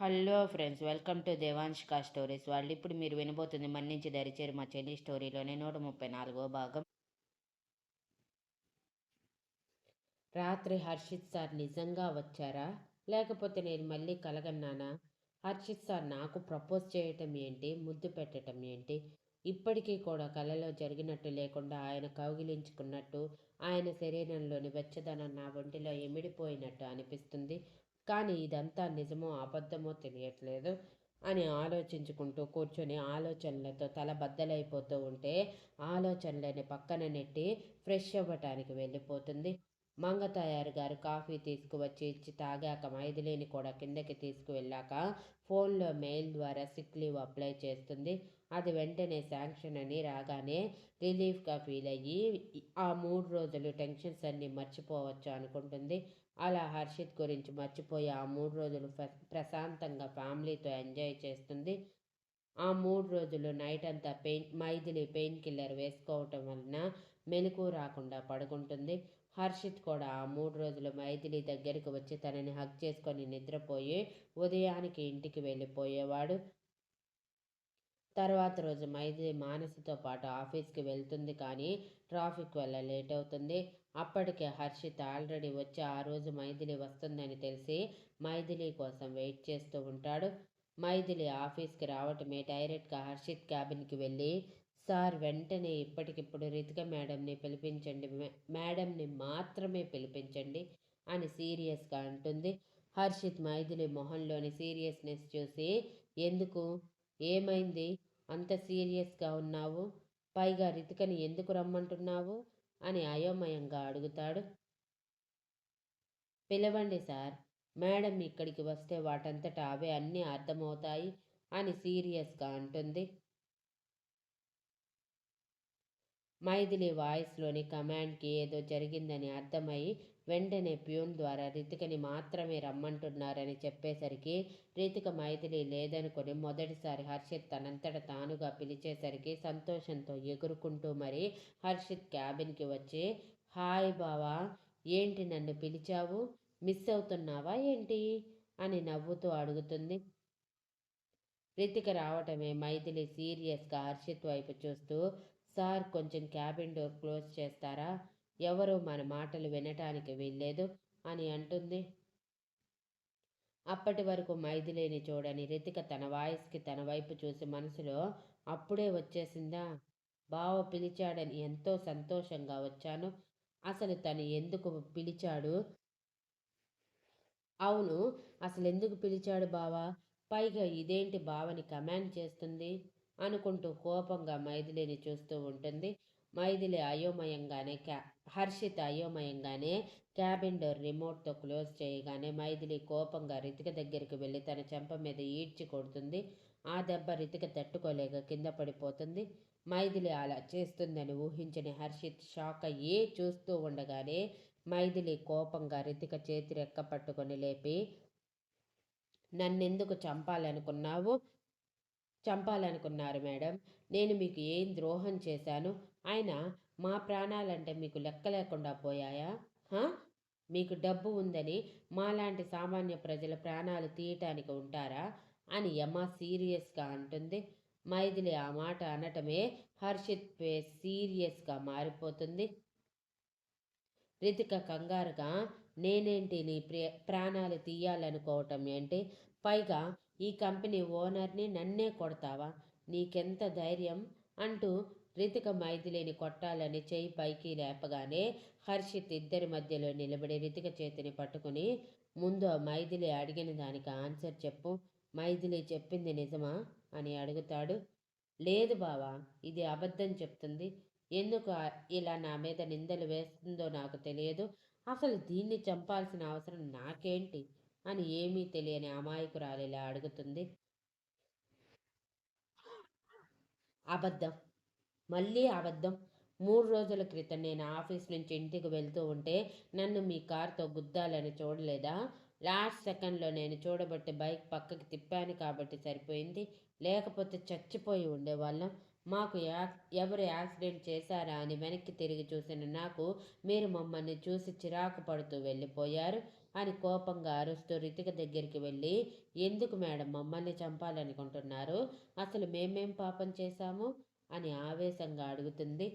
Hello friends welcome to Devanshika stories. వాళ్ళు ఇప్పుడు మీరు వినబోతుంది మన్నించి దరిచేరు మా చెల్లి స్టోరీలోనే నూట ముప్పై నాలుగో భాగం. రాత్రి హర్షిత్ సార్ నిజంగా వచ్చారా? లేకపోతే నేను మళ్ళీ కలగన్నానా? హర్షిత్ సార్ నాకు ప్రపోజ్ చేయటం ఏంటి? ముద్దు పెట్టడం ఏంటి? ఇప్పటికీ కూడా కలలో జరిగినట్టు లేకుండా ఆయన కౌగిలించుకున్నట్టు ఆయన శరీరంలోని వెచ్చదనం నా ఒంటిలో ఎమిడిపోయినట్టు అనిపిస్తుంది. కానీ ఇదంతా నిజమో అబద్ధమో తెలియట్లేదు అని ఆలోచించుకుంటూ కూర్చొని ఆలోచనలతో తల బద్దలైపోతూ ఉంటే ఆలోచనలని పక్కన నెట్టి ఫ్రెష్ అవ్వటానికి వెళ్ళిపోతుంది. మంగతాయారు గారు కాఫీ తీసుకువచ్చి ఇచ్చి తాగాక మైథిలిని కూడా కిందకి తీసుకువెళ్ళాక ఫోన్లో మెయిల్ ద్వారా సిక్ లీవ్ అప్లై చేస్తుంది. అది వెంటనే శాంక్షన్ అని రాగానే రిలీఫ్గా ఫీల్ అయ్యి ఆ మూడు రోజులు టెన్షన్స్ అన్నీ మర్చిపోవచ్చు అనుకుంటుంది. అలా హర్షిత్ గురించి మర్చిపోయి ఆ మూడు రోజులు ప్రశాంతంగా ఫ్యామిలీతో ఎంజాయ్ చేస్తుంది. ఆ మూడు రోజులు నైట్ అంతా పెయిన్ మైథిలి పెయిన్ కిల్లర్ వేసుకోవటం వలన మెలకు రాకుండా పడుకుంటుంది. హర్షిత్ కూడా ఆ మూడు రోజులు మైథిలి దగ్గరికి వచ్చి తనని హక్ చేసుకొని నిద్రపోయి ఉదయానికి ఇంటికి వెళ్ళిపోయేవాడు. తర్వాత రోజు మైథిలి మానసితో పాటు ఆఫీస్కి వెళ్తుంది కానీ ట్రాఫిక్ వల్ల లేట్ అవుతుంది. అప్పటికే హర్షిత్ ఆల్రెడీ వచ్చి ఆ రోజు మైథిలి వస్తుందని తెలిసి మైథిలి కోసం వెయిట్ చేస్తూ ఉంటాడు. మైథిలి ఆఫీస్కి రావటమే డైరెక్ట్గా హర్షిత్ క్యాబిన్కి వెళ్ళి సార్ వెంటనే ఇప్పటికిప్పుడు రితిక మేడంని పిలిపించండి మేడంని మాత్రమే పిలిపించండి అని సీరియస్గా అంటుంది. హర్షిత్ మైథిలి మొహంలోని సీరియస్నెస్ చూసి ఎందుకు? ఏమైంది? అంత సీరియస్గా ఉన్నావు? పైగా రితికని ఎందుకు రమ్మంటున్నావు? అని అయోమయంగా అడుగుతాడు. పిలవండి సార్ మేడం ఇక్కడికి వస్తే వాటంతట అవే అన్నీ అర్థమవుతాయి అని సీరియస్గా అంటుంది. మైథిలి వాయిస్లోని కమాండ్కి ఏదో జరిగిందని అర్థమై వెంటనే ప్యూన్ ద్వారా రితికని మాత్రమే రమ్మంటున్నారని చెప్పేసరికి రితిక మైథిలి లేదనుకొని మొదటిసారి హర్షిత్ తనంతట తానుగా పిలిచేసరికి సంతోషంతో ఎగురుకుంటూ మరి హర్షిత్ క్యాబిన్కి వచ్చి హాయ్ బావా ఏంటి నన్ను పిలిచావు? మిస్ అవుతున్నావా ఏంటి? అని నవ్వుతూ అడుగుతుంది. రితిక రావటమే మైథిలి సీరియస్గా హర్షిత్ వైపు చూస్తూ సార్ కొంచెం క్యాబిన్ డోర్ క్లోజ్ చేస్తారా? ఎవరూ మన మాటలు వినటానికి వీల్లేదు అని అంటుంది. అప్పటి వరకు మైథిలేని చూడని రితిక తన వాయిస్కి తన వైపు చూసి మనసులో అప్పుడే వచ్చేసిందా? బావ పిలిచాడని ఎంతో సంతోషంగా వచ్చాను. అసలు తను ఎందుకు పిలిచాడు? అవును అసలు ఎందుకు పిలిచాడు బావా? పైగా ఇదేంటి బావని కమాండ్ చేస్తుంది? అనుకుంటూ కోపంగా మైథిలిని చూస్తూ ఉంటుంది. మైథిలి అయోమయంగానే క్యా హర్షిత్ అయోమయంగానే క్యాబిన్ డోర్ రిమోట్తో క్లోజ్ చేయగానే మైథిలి కోపంగా రితిక దగ్గరికి వెళ్ళి తన చెంప మీద ఈడ్చి కొడుతుంది. ఆ దెబ్బ రితిక తట్టుకోలేక కింద పడిపోతుంది. మైథిలి అలా చేస్తుందని ఊహించని హర్షిత్ షాక్ అయ్యి చూస్తూ ఉండగానే మైథిలి కోపంగా రితిక చేతి రెక్క పట్టుకొని లేపి నన్నెందుకు చంపాలనుకున్నావు? చంపాలనుకున్నారు మేడం. నేను మీకు ఏం ద్రోహం చేశాను? ఆయన మా ప్రాణాలంటే మీకు లెక్క లేకుండా పోయాయా? మీకు డబ్బు ఉందని మాలాంటి సామాన్య ప్రజల ప్రాణాలు తీయటానికి ఉంటారా? అని యమ సీరియస్గా అంటుంది. మైథిలి ఆ మాట అనటమే హర్షిత్ ఫేస్ సీరియస్గా మారిపోతుంది. రితిక కంగారుగా నేనేంటి నీ ప్రాణాలు తీయాలనుకోవటం ఏంటి పైగా ఈ కంపెనీ ఓనర్ని నన్నే కొడతావా? నీకెంత ధైర్యం? అంటూ రితిక మైథిలిని కొట్టాలని చేయి పైకి లేపగానే హర్షిత్ ఇద్దరి మధ్యలో నిలబడి రితిక చేతిని పట్టుకుని ముందు మైథిలి అడిగిన దానికి ఆన్సర్ చెప్పు. మైథిలి చెప్పింది నిజమా? అని అడుగుతాడు. లేదు బావా ఇది అబద్ధం చెప్తుంది. ఎందుకు ఇలా నా మీద నిందలు వేస్తుందో నాకు తెలియదు. అసలు దీన్ని చంపాల్సిన అవసరం నాకేంటి? అని ఏమీ తెలియని అమాయకురాలిలా అడుగుతుంది. అబద్ధం. మళ్ళీ అబద్ధం. మూడు రోజుల క్రితం నేను ఆఫీస్ నుంచి ఇంటికి వెళ్తూ ఉంటే నన్ను మీ కార్తో గుద్దాలని చూడలేదా? లాస్ట్ సెకండ్లో నేను చూడబట్టి బైక్ పక్కకి తిప్పాను కాబట్టి సరిపోయింది. లేకపోతే చచ్చిపోయి ఉండేవాళ్ళం. మాకు యా ఎవరు యాక్సిడెంట్ చేశారా అని వెనక్కి తిరిగి చూసిన నాకు మీరు మమ్మల్ని చూసి చిరాకు పడుతూ వెళ్ళిపోయారు అని కోపంగా అరుస్తూ రితిక దగ్గరికి వెళ్ళి ఎందుకు మేడం మమ్మల్ని చంపాలనుకుంటున్నారు? అసలు మేమేం పాపం చేశాము? అని ఆవేశంగా అడుగుతుంది.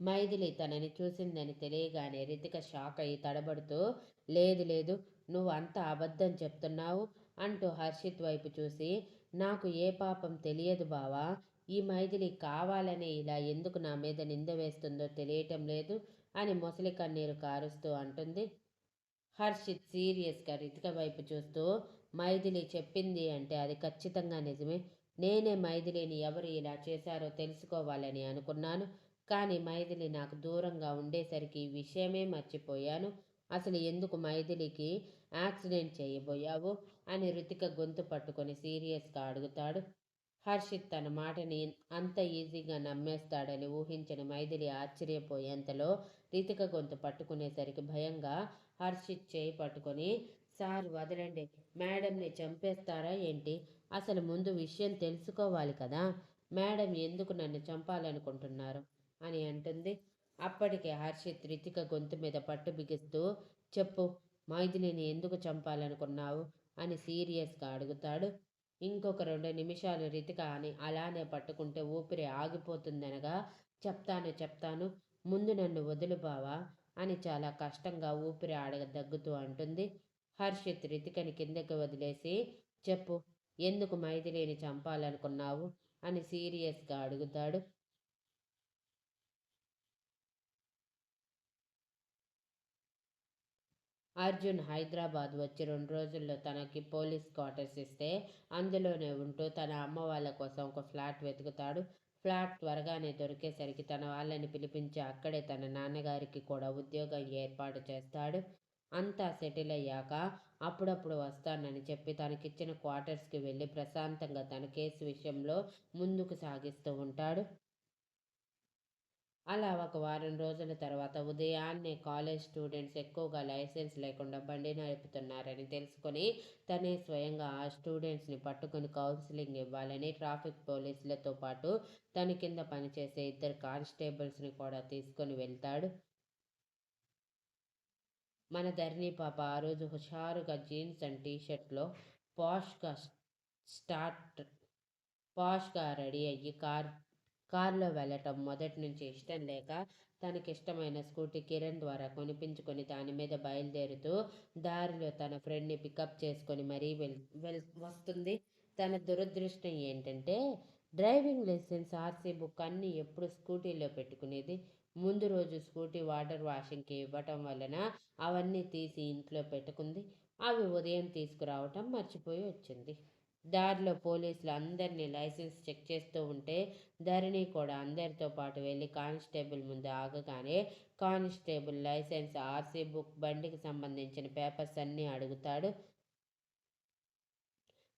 మైథిలి తనని చూసిందని తెలియగానే రితిక షాక్ అయ్యి తడబడుతూ లేదు లేదు నువ్వు అంత అబద్ధం చెప్తున్నావు అంటూ హర్షిత్ వైపు చూసి నాకు ఏ పాపం తెలియదు బావా ఈ మైథిలి కావాలని ఇలా ఎందుకు నా మీద నింద వేస్తుందో తెలియటం లేదు అని మొసలి కన్నీరు కారుస్తూ అంటుంది. హర్షిత్ సీరియస్గా రితిక వైపు చూస్తూ మైథిలి చెప్పింది అంటే అది ఖచ్చితంగా నిజమే. నేనే మైథిలిని ఎవరు ఇలా చేశారో తెలుసుకోవాలని అనుకున్నాను. కానీ మైథిలి నాకు దూరంగా ఉండేసరికి ఈ విషయమే మర్చిపోయాను. అసలు ఎందుకు మైథిలికి యాక్సిడెంట్ చేయబోయావు అని రుతిక గొంతు పట్టుకొని సీరియస్గా అడుగుతాడు. హర్షిత్ తన మాటని అంత ఈజీగా నమ్మేస్తాడని ఊహించిన మైథిలి ఆశ్చర్యపోయేంతలో రితిక గొంతు పట్టుకునేసరికి భయంగా హర్షిత్ చేయి పట్టుకొని సార్ వదలండి మేడంని చంపేస్తారా ఏంటి? అసలు ముందు విషయం తెలుసుకోవాలి కదా మేడం ఎందుకు నన్ను చంపాలనుకుంటున్నారు? అని అంటుంది. అప్పటికే హర్షిత్ రితిక గొంతు మీద పట్టు బిగిస్తూ చెప్పు మైథిలిని ఎందుకు చంపాలనుకున్నావు? అని సీరియస్గా అడుగుతాడు. ఇంకొక రెండు నిమిషాలు రితిక అని అలానే పట్టుకుంటే ఊపిరి ఆగిపోతుందనగా చెప్తాను చెప్తాను ముందు నన్ను వదులు బావా అని చాలా కష్టంగా ఊపిరి ఆడగ దగ్గుతూ అంటుంది. హర్షిత్ రితికని కిందకి వదిలేసి చెప్పు ఎందుకు మైథిలిని చంపాలనుకున్నావు? అని సీరియస్గా అడుగుతాడు. అర్జున్ హైదరాబాద్ వచ్చి రెండు రోజుల్లో తనకి పోలీస్ క్వార్టర్స్ ఇస్తే అందులోనే ఉంటూ తన అమ్మ వాళ్ళ కోసం ఒక ఫ్లాట్ వెతుకుతాడు. ఫ్లాట్ త్వరగానే దొరికేసరికి తన వాళ్ళని పిలిపించి అక్కడే తన నాన్నగారికి కూడా ఉద్యోగం ఏర్పాటు చేస్తాడు. అంతా సెటిల్ అయ్యాక అప్పుడప్పుడు వస్తానని చెప్పి తనకిచ్చిన క్వార్టర్స్కి వెళ్ళి ప్రశాంతంగా తన కేసు విషయంలో ముందుకు సాగిస్తూ ఉంటాడు. అలా ఒక వారం రోజుల తర్వాత ఉదయాన్నే కాలేజ్ స్టూడెంట్స్ ఎక్కువగా లైసెన్స్ లేకుండా బండి నడుపుతున్నారని తెలుసుకొని తనే స్వయంగా ఆ స్టూడెంట్స్ని పట్టుకొని కౌన్సిలింగ్ ఇవ్వాలని ట్రాఫిక్ పోలీసులతో పాటు తన కింద పనిచేసే ఇద్దరు కానిస్టేబుల్స్ని కూడా తీసుకొని వెళ్తాడు. మన ధరణి పాప ఆ రోజు హుషారుగా జీన్స్ అండ్ టీషర్ట్లో పాష్గా స్టార్ట్ పాష్గా రెడీ అయ్యి కార్ కారులో వెళ్ళటం మొదటి నుంచి ఇష్టం లేక తనకిష్టమైన స్కూటీ కిరణ్ ద్వారా కొనిపించుకొని దాని మీద బయలుదేరుతూ దారిలో తన ఫ్రెండ్ని పికప్ చేసుకొని మరీ వెల్ వెల్ వస్తుంది. తన దురదృష్టం ఏంటంటే డ్రైవింగ్ లైసెన్స్ ఆర్సీ బుక్ అన్నీ ఎప్పుడు స్కూటీలో పెట్టుకునేది. ముందు రోజు స్కూటీ వాటర్ వాషింగ్కి ఇవ్వటం వలన అవన్నీ తీసి ఇంట్లో పెట్టుకుంది. అవి ఉదయం తీసుకురావటం మర్చిపోయి వచ్చింది. దారిలో పోలీసులు అందరినీ లైసెన్స్ చెక్ చేస్తూ ఉంటే ధరణి కూడా అందరితో పాటు వెళ్ళి కానిస్టేబుల్ ముందు ఆగగానే కానిస్టేబుల్ లైసెన్స్ ఆర్సీ బుక్ బండికి సంబంధించిన పేపర్స్ అన్నీ అడుగుతాడు.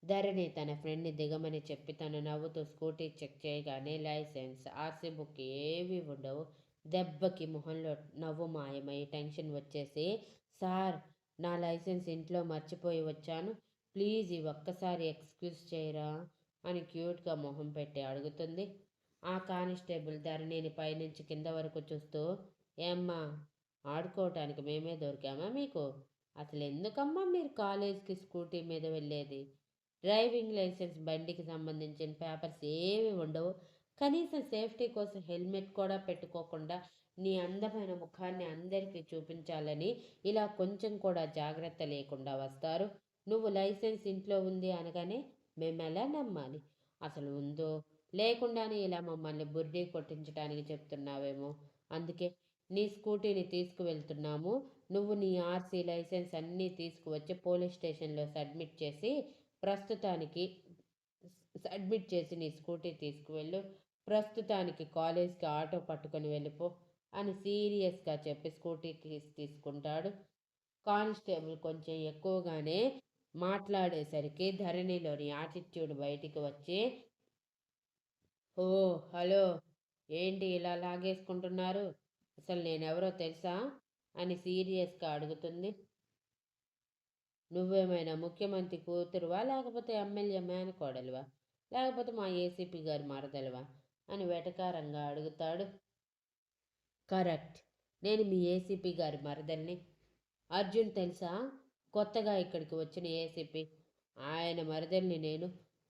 ధరణి తన ఫ్రెండ్ని దిగమని చెప్పి తను నవ్వుతూ స్కూటీ చెక్ చేయగానే లైసెన్స్ ఆర్సీ బుక్ ఏవి ఉండవు. దెబ్బకి మొహంలో నవ్వు మాయమై టెన్షన్ వచ్చేసి సార్ నా లైసెన్స్ ఇంట్లో మర్చిపోయి వచ్చాను. ప్లీజ్ ఈ ఒక్కసారి ఎక్స్క్యూజ్ చేయరా? అని క్యూట్గా మొహం పెట్టి అడుగుతుంది. ఆ కానిస్టేబుల్ ధరణిని పైనుంచి కింద వరకు చూస్తూ ఏమ్మా ఆడుకోవటానికి మేమే దొరికామా మీకు? అసలు ఎందుకమ్మా మీరు కాలేజ్కి స్కూటీ మీద వెళ్ళేది? డ్రైవింగ్ లైసెన్స్ బండికి సంబంధించిన పేపర్స్ ఏవి ఉండవు. కనీసం సేఫ్టీ కోసం హెల్మెట్ కూడా పెట్టుకోకుండా నీ అందమైన ముఖాన్ని అందరికీ చూపించాలని ఇలా కొంచెం కూడా జాగ్రత్త లేకుండా వస్తారు. నువ్వు లైసెన్స్ ఇంట్లో ఉంది అనగానే మేము ఎలా నమ్మాలి? అసలు ఉందో? లేకుండానే ఇలా మమ్మల్ని బుర్రీ కొట్టించడానికి చెప్తున్నావేమో. అందుకే నీ స్కూటీని తీసుకువెళ్తున్నాము. నువ్వు నీ ఆర్సీ లైసెన్స్ అన్నీ తీసుకువచ్చి పోలీస్ స్టేషన్లో సబ్మిట్ చేసి ప్రస్తుతానికి సబ్మిట్ చేసి నీ స్కూటీ తీసుకువెళ్ళు. ప్రస్తుతానికి కాలేజ్కి ఆటో పట్టుకొని వెళ్ళిపో అని సీరియస్గా చెప్పి స్కూటీకి తీసుకుంటాడు. కానిస్టేబుల్ కొంచెం ఎక్కువగానే మాట్లాడేసరికి ధరణిలోని యాటిట్యూడ్ బయటికి వచ్చి ఓ హలో ఏంటి ఇలా లాగేసుకుంటున్నారు? అసలు నేనెవరో తెలుసా? అని సీరియస్గా అడుగుతుంది. నువ్వేమైనా ముఖ్యమంత్రి కూతురువా? లేకపోతే ఎమ్మెల్యే మేనకోడలువా లేకపోతే మా ఏసీపీ గారి మరదలువా? అని వెటకారంగా అడుగుతాడు. కరెక్ట్. నేను మీ ఏసీపీ గారి మరదల్ని. అర్జున్ తెలుసా? కొత్తగా ఇక్కడికి వచ్చిన ఏసీపీ ఆయన మరదల్ని నేను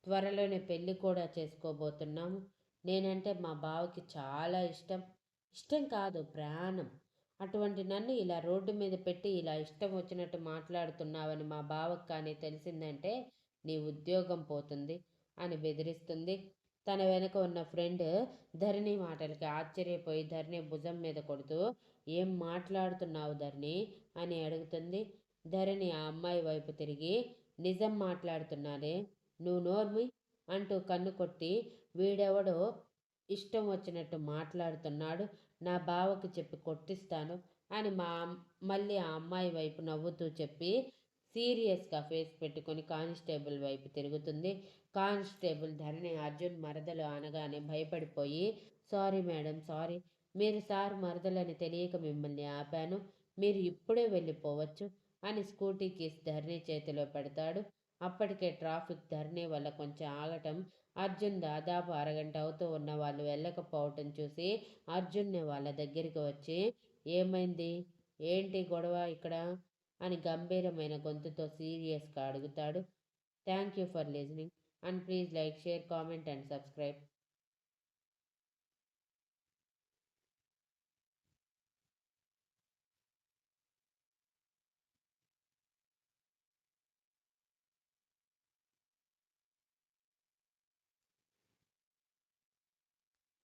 త్వరలోనే పెళ్ళి కూడా చేసుకోబోతున్నాము. నేనంటే మా బావకి చాలా ఇష్టం. ఇష్టం కాదు ప్రాణం. అటువంటి నన్ను ఇలా రోడ్డు మీద పెట్టి ఇలా ఇష్టం వచ్చినట్టు మాట్లాడుతున్నావని మా బావకు కానీ తెలిసిందంటే నీ ఉద్యోగం పోతుంది అని బెదిరిస్తుంది. తన వెనక ఉన్న ఫ్రెండ్ ధరణి మాటలకి ఆశ్చర్యపోయి ధరణి భుజం మీద కొడుతూ ఏం మాట్లాడుతున్నావు ధరణి? అని అడుగుతుంది. ధరణి ఆ అమ్మాయి వైపు తిరిగి నిజం మాట్లాడుతున్నానే? నువ్వు నోర్మి? అంటూ కన్ను కొట్టి వీడెవడో? ఇష్టం వచ్చినట్టు మాట్లాడుతున్నాడు. నా బావకు చెప్పి కొట్టిస్తాను అని మా మళ్ళీ ఆ అమ్మాయి వైపు నవ్వుతూ చెప్పి సీరియస్గా ఫేస్ పెట్టుకొని కానిస్టేబుల్ వైపు తిరుగుతుంది. కానిస్టేబుల్ ధరణి అర్జున్ మరదలు అనగానే భయపడిపోయి సారీ మేడం సారీ. మీరు సార్ మరదలని తెలియక మిమ్మల్ని ఆపాను. మీరు ఇప్పుడే వెళ్ళిపోవచ్చు. అని స్కూటీకి కీస్ చేతిలో పెడతాడు. అప్పటికే ట్రాఫిక్ ధరణి వల్ల కొంచెం ఆగటం అర్జున్ దాదాపు అరగంట అవుతూ ఉన్న వాళ్ళు వెళ్ళకపోవటం చూసి అర్జున్ని వాళ్ళ దగ్గరికి వచ్చి ఏమైంది? ఏంటి గొడవ ఇక్కడ? అని గంభీరమైన గొంతుతో సీరియస్గా అడుగుతాడు. Thank you for listening. And please like share comment and subscribe.